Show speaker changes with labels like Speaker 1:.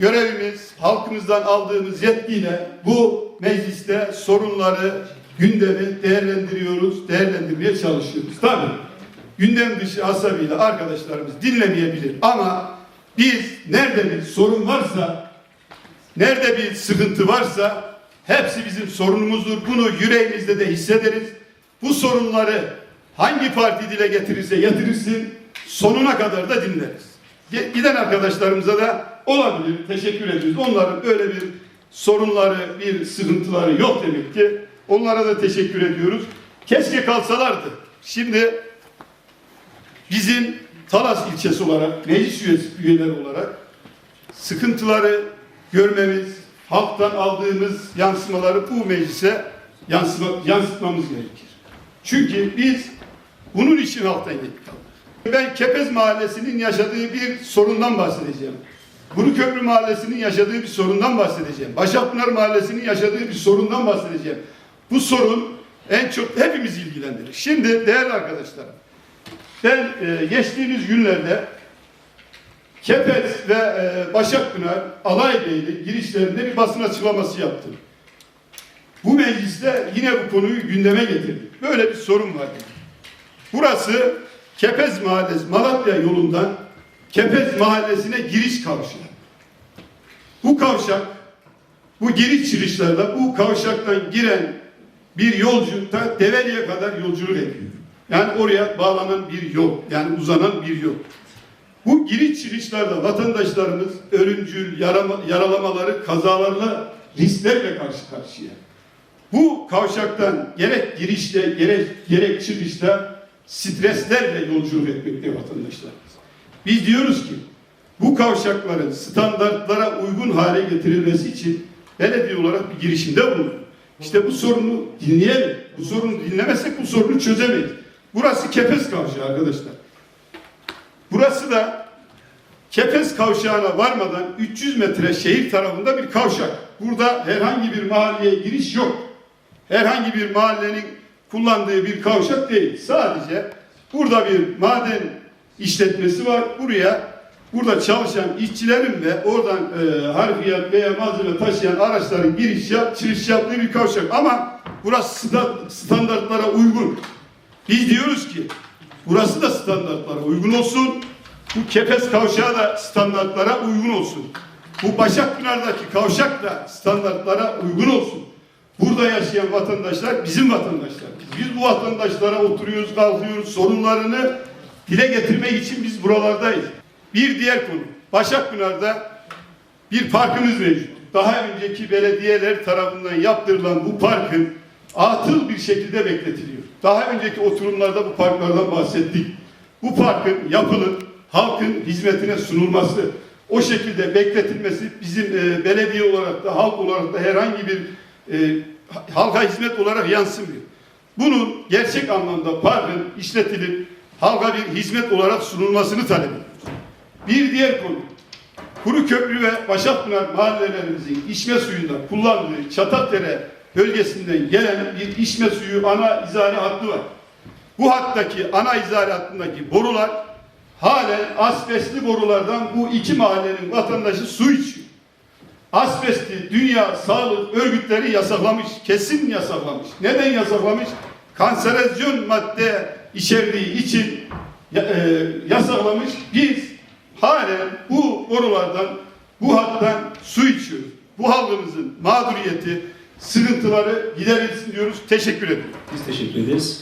Speaker 1: Görevimiz halkımızdan aldığımız yetkiyle bu mecliste sorunları, gündemi değerlendiriyoruz, değerlendirmeye çalışıyoruz. Tabii gündem dışı asabıyla arkadaşlarımız dinlemeyebilir ama biz nerede bir sorun varsa, nerede bir sıkıntı varsa hepsi bizim sorunumuzdur. Bunu yüreğimizde de hissederiz. Bu sorunları hangi parti dile getirirse getirsin sonuna kadar da dinleriz. Giden arkadaşlarımıza da olabilir. Teşekkür ediyoruz. Onların öyle bir sorunları, bir sıkıntıları yok demek ki. Onlara da teşekkür ediyoruz. Keşke kalsalardı. Şimdi bizim Talas ilçesi olarak, meclis üyesi, üyeleri olarak sıkıntıları görmemiz, halktan aldığımız yansımaları bu meclise yansıma, yansıtmamız gerekir. Çünkü biz bunun için halktan aldık. Ben Kepez Mahallesi'nin yaşadığı bir sorundan bahsedeceğim. Buruköprü Mahallesi'nin yaşadığı bir sorundan bahsedeceğim. Başakpınar Mahallesi'nin yaşadığı bir sorundan bahsedeceğim. Bu sorun en çok hepimiz ilgilendirir. Şimdi değerli arkadaşlarım, ben e, geçtiğimiz günlerde Kepez ve e, Başakpınar Alaybeyli girişlerinde bir basın açıklaması yaptım. Bu mecliste yine bu konuyu gündeme getirdik. Böyle bir sorun var. Burası Kepez Mahallesi, Malatya yolundan Kepez Mahallesi'ne giriş kavşağı. Bu kavşak, bu giriş çıkışlarda bu kavşaktan giren bir yolcu da Develi'ye kadar yolculuk ediyor. Yani oraya bağlanan bir yol, yani uzanan bir yol. Bu giriş çıkışlarda vatandaşlarımız ölümcül yarama, yaralamaları, kazalarla, risklerle karşı karşıya. Bu kavşaktan gerek girişte gerek, gerek çıkışta streslerle yolculuk etmekte vatandaşlarımız. Biz diyoruz ki bu kavşakların standartlara uygun hale getirilmesi için belediye olarak bir girişimde bulunun. İşte bu sorunu dinleyelim. Bu sorunu dinlemezsek bu sorunu çözemeyiz. Burası Kepez Kavşağı arkadaşlar. Burası da Kepez kavşağına varmadan 300 metre şehir tarafında bir kavşak. Burada herhangi bir mahalleye giriş yok. Herhangi bir mahallenin kullandığı bir kavşak değil. Sadece burada bir maden işletmesi var. Buraya burada çalışan işçilerin ve oradan e, harfiyat veya malzeme taşıyan araçların giriş yap, çıkış yaptığı bir kavşak. Ama burası sta- standartlara uygun. Biz diyoruz ki burası da standartlara uygun olsun. Bu Kepez kavşağı da standartlara uygun olsun. Bu Başakpınar'daki kavşak da standartlara uygun olsun. Burada yaşayan vatandaşlar bizim vatandaşlar. Biz bu vatandaşlara oturuyoruz, kalkıyoruz, sorunlarını dile getirmek için biz buralardayız. Bir diğer konu. Başakpınar'da bir parkımız mevcut. Daha önceki belediyeler tarafından yaptırılan bu parkın atıl bir şekilde bekletiliyor. Daha önceki oturumlarda bu parklardan bahsettik. Bu parkın yapılıp halkın hizmetine sunulması, o şekilde bekletilmesi bizim e, belediye olarak da halk olarak da herhangi bir e, halka hizmet olarak yansımıyor. Bunun gerçek anlamda parkın işletilip halka bir hizmet olarak sunulmasını talep ediyoruz. Bir diğer konu. Kuru Köprü ve Başakpınar mahallelerimizin içme suyunda kullandığı Çatakdere bölgesinden gelen bir içme suyu ana izale hattı var. Bu hattaki ana izale hattındaki borular halen asbestli borulardan bu iki mahallenin vatandaşı su içiyor. Asbesti Dünya Sağlık Örgütleri yasaklamış, kesin yasaklamış. Neden yasaklamış? Kanserozyon madde içerdiği için e, yasaklamış. Biz halen bu borulardan, bu hattan su içiyoruz. Bu halkımızın mağduriyeti, sıkıntıları giderilsin diyoruz. Teşekkür ediyorum.
Speaker 2: Biz teşekkür ederiz.